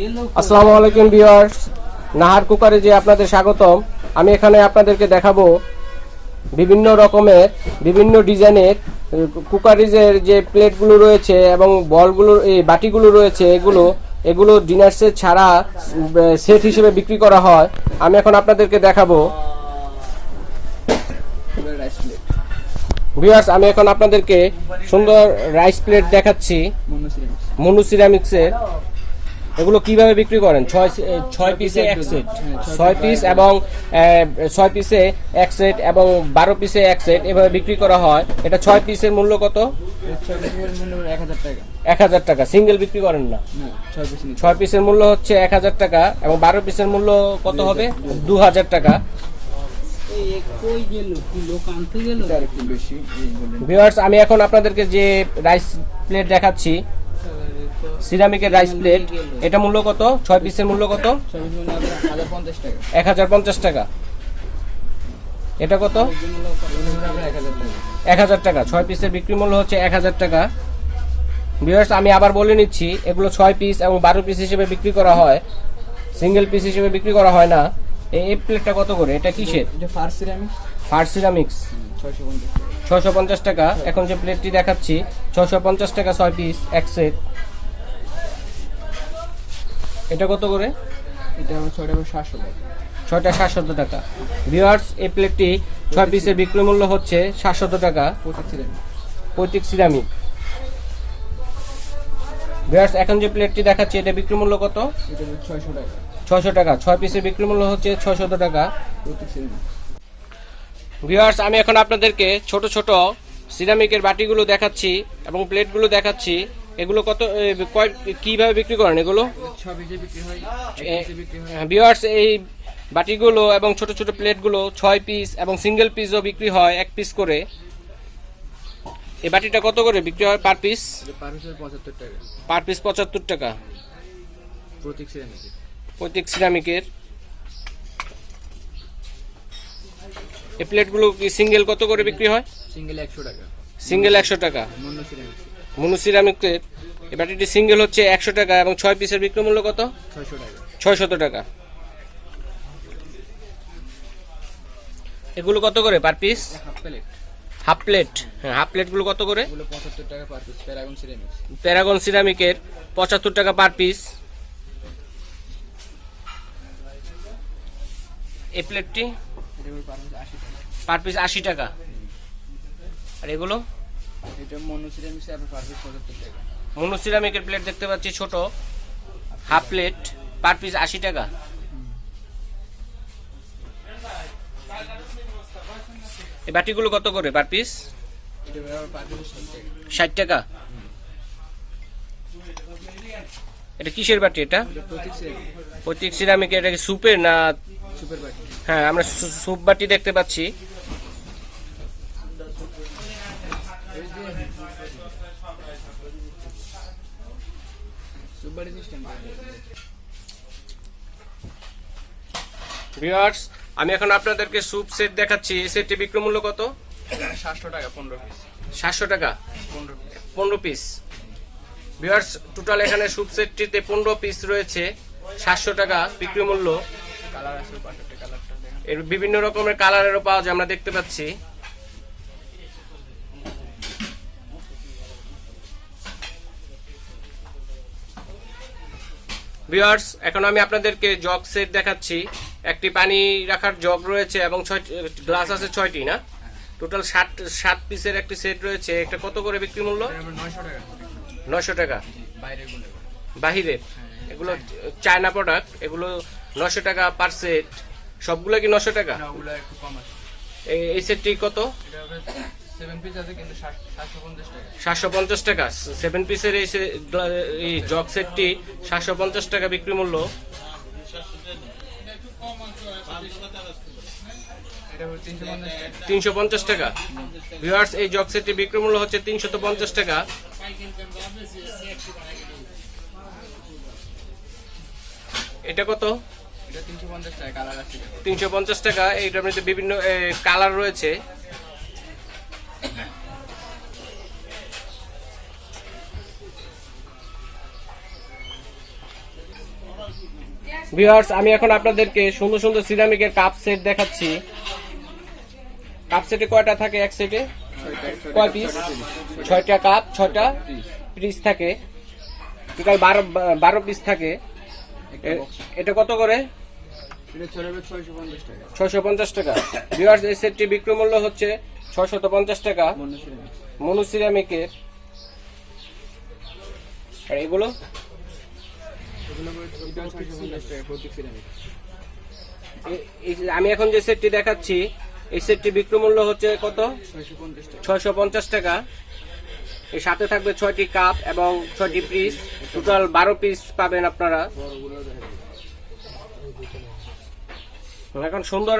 আসসালামু আলাইকুম ভিউয়ার্স। নাহার কুকারে যে আপনাদের স্বাগতম, আমি এখানে আপনাদেরকে দেখাবো বিভিন্ন রকমের, বিভিন্ন ডিজাইনের কুকারিজের যে প্লেটগুলো রয়েছে এবং বলগুলো, এই বাটিগুলো রয়েছে, এগুলো এগুলো ডিনার সেট ছাড়া সেট হিসেবে বিক্রি করা হয়। আমি এখন আপনাদেরকে দেখাবো। ভিউয়ার্স, আমি এখন আপনাদেরকে সুন্দর রাইস প্লেট দেখাচ্ছি। মনু সিরামিক্সের এগুলো কীভাবে বিক্রি করেন? ছয় ছয় পিসে এক সেট ছয় পিস এবং ছয় পিসে এক সেট এবং বারো পিসে এক সেট এভাবে বিক্রি করা হয়। এটা ছয় পিসের মূল্য কত? এক হাজার টাকা। সিঙ্গেল বিক্রি করেন না? না ছয় পিসের মূল্য হচ্ছে এক হাজার টাকা এবং বারো পিসের মূল্য কত হবে? দু হাজার টাকা। কই গেল? কি লোক আনতে গেল? আর একটু বেশি এই বললেন ভিউয়ার্স আমি এখন আপনাদেরকে যে রাইস প্লেট দেখাচ্ছি সিরামিকের রাইস প্লেট এটা মূল্য কত? ছয় পিসের মূল্য কত? এক হাজার পঞ্চাশ টাকা। এটা কত? এক হাজার টাকা। ছয় পিসের বিক্রি মূল্য হচ্ছে এক হাজার টাকা। ভিউয়ার্স আমি আবার বলে নিচ্ছি এগুলো ছয় পিস এবং বারো পিস হিসেবে বিক্রি করা হয়। সিঙ্গেল পিস হিসেবে বিক্রি করা হয় না। এই প্লেটটা কত করে? এটা কিসের? ফার্স্ট সিরামিক্স ছয়শো পঞ্চাশ। টাকা। এখন যে প্লেটটি দেখাচ্ছি ছশো পঞ্চাশ টাকা ছয় পিস এক সেট এটা কত করে? এটা ছয়টা করে সাতশো টাকা। ছয়টা সাতশত টাকা। ভিউয়ার্স এই প্লেটটি ছয় পিসের বিক্রি মূল্য হচ্ছে সাতশত টাকা। পৈতৃক সিরামিক। ভিউয়ার্স এখন যে প্লেটটি দেখাচ্ছি এটা বিক্রি মূল্য কত? এটা ছয়শো টাকা। ছয়শো টাকা। ছয় পিসের বিক্রি মূল্য হচ্ছে ছয়শত টাকা। সিরামিক্স আমি এখন আপনাদেরকে ছোট ছোট সিরামিকের বাটিগুলো দেখাচ্ছি এবং প্লেটগুলো দেখাচ্ছি। এগুলো কত কীভাবে বিক্রি করেন এগুলো? বিক্রি হয় এই বাটিগুলো এবং ছোট ছোট প্লেটগুলো ছয় পিস এবং সিঙ্গেল পিসও বিক্রি হয় এক পিস করে। এই বাটিটা কত করে বিক্রি হয় পার পিস পার পিসে পঁচাত্তর টাকা। প্রতীক প্রত্যেক সিরামিকের। এই প্লেটগুলো কি সিঙ্গেল কত করে বিক্রি হয়? সিঙ্গেল একশো টাকা। সিঙ্গেল একশো টাকা। মন্য সিরামিক্স মনু সিরামিকের এই বাটিটি সিঙ্গেল হচ্ছে একশো টাকা এবং ছয় পিসের বিক্রি মূল্য কত? ছয়শত টাকা। এগুলো কত করে per piece half plate half plate হ্যাঁ হাফ প্লেটগুলো কত করে? পঁচাত্তর টাকা per piece Paragon ceramics Paragon সিরামিকের পঁচাত্তর টাকা পার পিস এই প্লেটটি পার পিস আশি টাকা। আর এগুলো? এটা মনো সিরামিক্স আপনার পার পিস টাকা মনু সিরামিকের প্লেট দেখতে পাচ্ছি ছোট হাফ প্লেট পার পিস আশি টাকা। এই বাটিগুলো কত করে পার পিস ষাট টাকা। এটা কিসের বাটি এটা? প্রতীক সিরামিকের এটা কি সুপের না সুপার বাটি। হ্যাঁ আমরা সু- স্যুপ বাটি দেখতে পাচ্ছি সুপার বাটি সিস্টেম ভিউয়ার্স আমি এখন আপনাদেরকে স্যুপ সেট দেখাচ্ছি। এই সেটটি বিক্রয় মূল্য কত? সাতশো টাকা পনেরো পিস সাতশো টাকা? পনেরো পিস ভিউয়ার্স টোটাল এখানে স্যুপ সেটটিতে পনেরো পিস রয়েছে। সাতশো টাকা বিক্রি মূল্য। কালার আছে এর বিভিন্ন রকমের কালারেরও পাওয়া যায় আমরা দেখতে পাচ্ছি। ভিউয়ার্স এখন আমি আপনাদেরকে জগ সেট দেখাচ্ছি। একটি পানি রাখার জগ রয়েছে এবং ছয় গ্লাস আছে ছয়টি না? টোটাল সাত সাত পিসের একটি সেট রয়েছে। একটা কত করে বিক্রি মূল্য? নয়শো টাকা। টাকা। বাহিরের এগুলো চায়না প্রোডাক্ট এগুলো নশো টাকা পার সেট সবগুলো কি নশো টাকা? এই সেটটি কত? সাতশো পঞ্চাশ টাকা। সেভেন পিসের এই জগ সেটটি সাতশো পঞ্চাশ টাকা বিক্রি মূল্য। তিনশো পঞ্চাশ টাকা। ভিউয়ার্স এই জগ সেটটি বিক্রি মূল্য হচ্ছে তিনশত পঞ্চাশ টাকা। এটা কত? তিনশো পঞ্চাশ টাকা কালার আছে। তিনশো পঞ্চাশ টাকা। এইটার মধ্যে বিভিন্ন কালার রয়েছে। ভিউয়ার্স আমি এখন আপনাদেরকে সুন্দর সুন্দর সিরামিকের কাপ সেট দেখাচ্ছি। কাপ সেটে কয়টা থাকে এক সেটে? কয় পিস ছয়টা কাপ ছয়টা পিস থাকে। টোটাল বারো বারো পিস থাকে। এটা কত করে? ছয়শো পঞ্চাশ টাকা। ভিউয়ার্স এই সেটটি বিক্রয় মূল্য হচ্ছে ছয়শত পঞ্চাশ টাকা। মনু সিরামিকের আর এগুলো? আমি এখন যে সেটটি দেখাচ্ছি এই সেটটি বিক্রয় মূল্য হচ্ছে কত? ছয়শো পঞ্চাশ টাকা। এর সাথে থাকবে ছয়টি কাপ এবং ছয়টি পিস টোটাল বারো পিস পাবেন আপনারা। এখন সুন্দর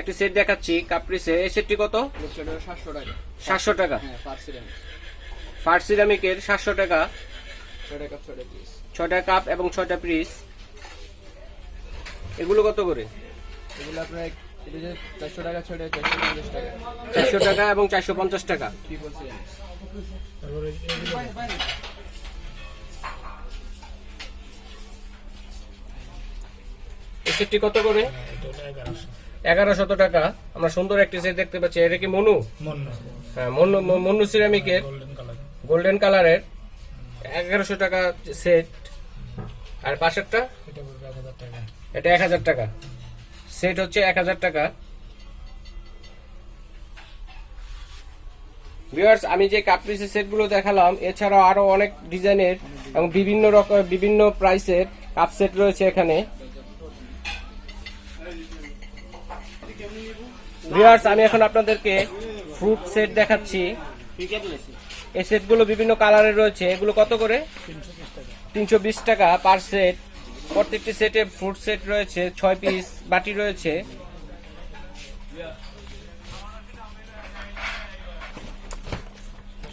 একটি সেট দেখাচ্ছি কাপ পিসে এই সেটটি কত? সাতশো টাকা। সাতশো টাকা। হ্যাঁ ফার্স্ট সিরামিকের সাতশো টাকা। ছয়টা পিস কাপ এবং ছয়টা পিস এগুলো কত করে? এগুলো আপনার চারশো টাকা ছয়টা চারশো পঞ্চাশ টাকা। চারশো টাকা এবং চারশো পঞ্চাশ টাকা। সেটটি কত করে? এগারোশত টাকা। আমরা সুন্দর একটি সেট দেখতে পাচ্ছি। এটা কি মনু? হ্যাঁ মনু মনু সিরামিকের গোল্ডেন কালারের এগারোশো টাকা সেট আর পাশেরটা? এটা এক হাজার টাকা। সেট হচ্ছে এক হাজার টাকা। ভিউয়ার্স আমি যে কাপ্রিসি সেটগুলো দেখালাম এছাড়াও আরও অনেক ডিজাইনের এবং বিভিন্ন রকম বিভিন্ন প্রাইসের কাপ সেট রয়েছে এখানে। ভিউয়ার্স আমি এখন আপনাদেরকে ফ্রুট সেট দেখাচ্ছি। এই সেটগুলো বিভিন্ন কালারের রয়েছে। এগুলো কত করে? তিনশো বিশ টাকা পার সেট। প্রত্যেকটি সেটে ফ্রুট সেট রয়েছে ছয় পিস বাটি রয়েছে।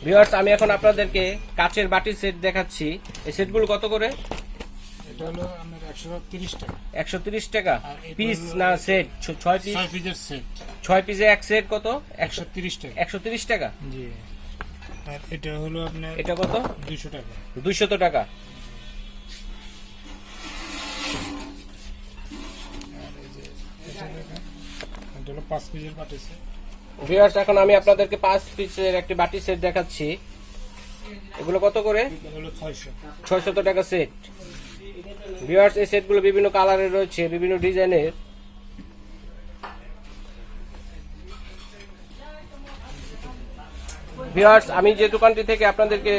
ভিউয়ার্স আমি এখন আপনাদেরকে কাচের বাটির সেট দেখাচ্ছি। এই সেটগুলো কত করে? একশো তিরিশ টাকা। পিস না সেট? ছয় পিস? ছয় পিসে এক সেট কত? একশো তিরিশ টাকা। একশো তিরিশ টাকা? জি। আর এটা হলো আপনার এটা কত? দুশো টাকা। দুইশত টাকা। ভিউয়ার্স এখন আমি আপনাদেরকে পাঁচ পিসের একটি বাটি সেট দেখাচ্ছি। এগুলো কত করে? ছয়শত টাকা সেট ভিউয়ার্স এই সেটগুলো বিভিন্ন কালারের রয়েছে বিভিন্ন ডিজাইনের ভিউয়ার্স আমি যে দোকানটি থেকে আপনাদেরকে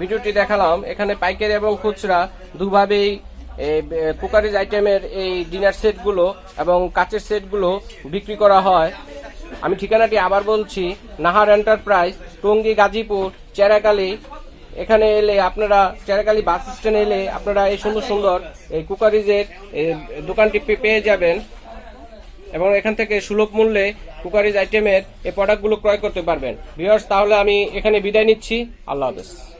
ভিডিওটি দেখালাম, এখানে পাইকারি এবং খুচরা দুভাবেই কুকারিজ আইটেমের এই ডিনার সেটগুলো এবং কাচের সেটগুলো বিক্রি করা হয়। আমি ঠিকানাটি আবার বলছি, নাহার এন্টারপ্রাইজ, টঙ্গী গাজীপুর, চেরাকালী। এখানে এলে আপনারা, চেরাকালী বাস স্ট্যান্ডে এলে আপনারা এই সুন্দর সুন্দর এই কুকারিজের দোকানটি পেয়ে যাবেন। এবং এখান থেকে সুলভ মূল্যে কুকারিজ আইটেমের এই প্রোডাক্টগুলো ক্রয় করতে পারবেন। ভিউয়ার্স তাহলে আমি এখানে বিদায় নিচ্ছি। আল্লাহ হাফেজ।